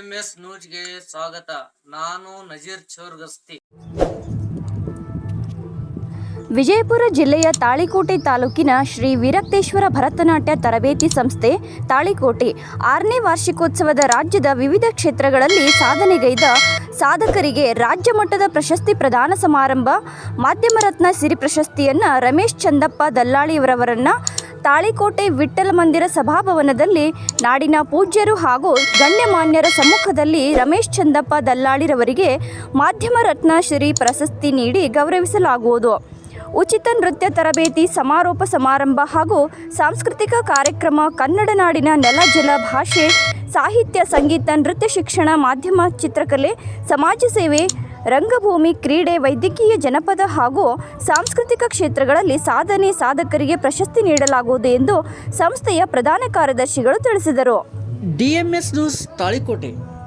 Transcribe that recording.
DMS ನ್ಯೂಸ್ಗೆ ಸ್ವಾಗತ. ನಾನು ನಜೀರ್ ಚೌರ್ಗಸ್ತಿ. ವಿಜಯಪುರ ಜಿಲ್ಲೆಯ ತಾಳಿಕೋಟೆ ತಾಲೂಕಿನ ಶ್ರೀ ವೀರಕ್ತೇಶ್ವರ ಭರತನಾಟ್ಯ ತರಬೇತಿ ಸಂಸ್ಥೆ, ತಾಳಿಕೋಟೆ ಆರನೇ ವಾರ್ಷಿಕೋತ್ಸವದ ರಾಜ್ಯದ ವಿವಿಧ ಕ್ಷೇತ್ರಗಳಲ್ಲಿ ಸಾಧನೆಗೈದ ಸಾಧಕರಿಗೆ ರಾಜ್ಯ ಮಟ್ಟದ ಪ್ರಶಸ್ತಿ ಪ್ರದಾನ ಸಮಾರಂಭ, ಮಾಧ್ಯಮ ರತ್ನ ಸಿರಿ ಪ್ರಶಸ್ತಿಯನ್ನು ರಮೇಶ್ ಚಂದಪ್ಪ ದಲ್ಲಾಳಿಯವರವರನ್ನು ತಾಳಿಕೋಟೆ ವಿಠ್ಠಲ ಮಂದಿರ ಸಭಾಭವನದಲ್ಲಿ ನಾಡಿನ ಪೂಜ್ಯರು ಹಾಗೂ ಗಣ್ಯಮಾನ್ಯರ ಸಮ್ಮುಖದಲ್ಲಿ ರಮೇಶ್ ಚಂದಪ್ಪ ದಲ್ಲಾಳಿರವರಿಗೆ ಮಾಧ್ಯಮ ರತ್ನ ಶ್ರೀ ಪ್ರಶಸ್ತಿ ನೀಡಿ ಗೌರವಿಸಲಾಗುವುದು. ಉಚಿತ ನೃತ್ಯ ತರಬೇತಿ ಸಮಾರೋಪ ಸಮಾರಂಭ ಹಾಗೂ ಸಾಂಸ್ಕೃತಿಕ ಕಾರ್ಯಕ್ರಮ ಕನ್ನಡ ನಾಡಿನ ನೆಲ ಜಲ ಭಾಷೆ, ಸಾಹಿತ್ಯ, ಸಂಗೀತ, ನೃತ್ಯ ಶಿಕ್ಷಣ, ಮಾಧ್ಯಮ, ಚಿತ್ರಕಲೆ, ಸಮಾಜ ಸೇವೆ ರಂಗಭೂಮಿ, ಕ್ರೀಡೆ, ವೈದ್ಯಕೀಯ ಜನಪದ ಹಾಗೂ ಸಾಂಸ್ಕೃತಿಕ ಕ್ಷೇತ್ರಗಳಲ್ಲಿ ಸಾಧನೆ ಸಾಧಕರಿಗೆ ಪ್ರಶಸ್ತಿ ನೀಡಲಾಗುವುದು ಎಂದು ಸಂಸ್ಥೆಯ ಪ್ರಧಾನ ಕಾರ್ಯದರ್ಶಿಗಳು ತಿಳಿಸಿದರು. DMS news Talikote.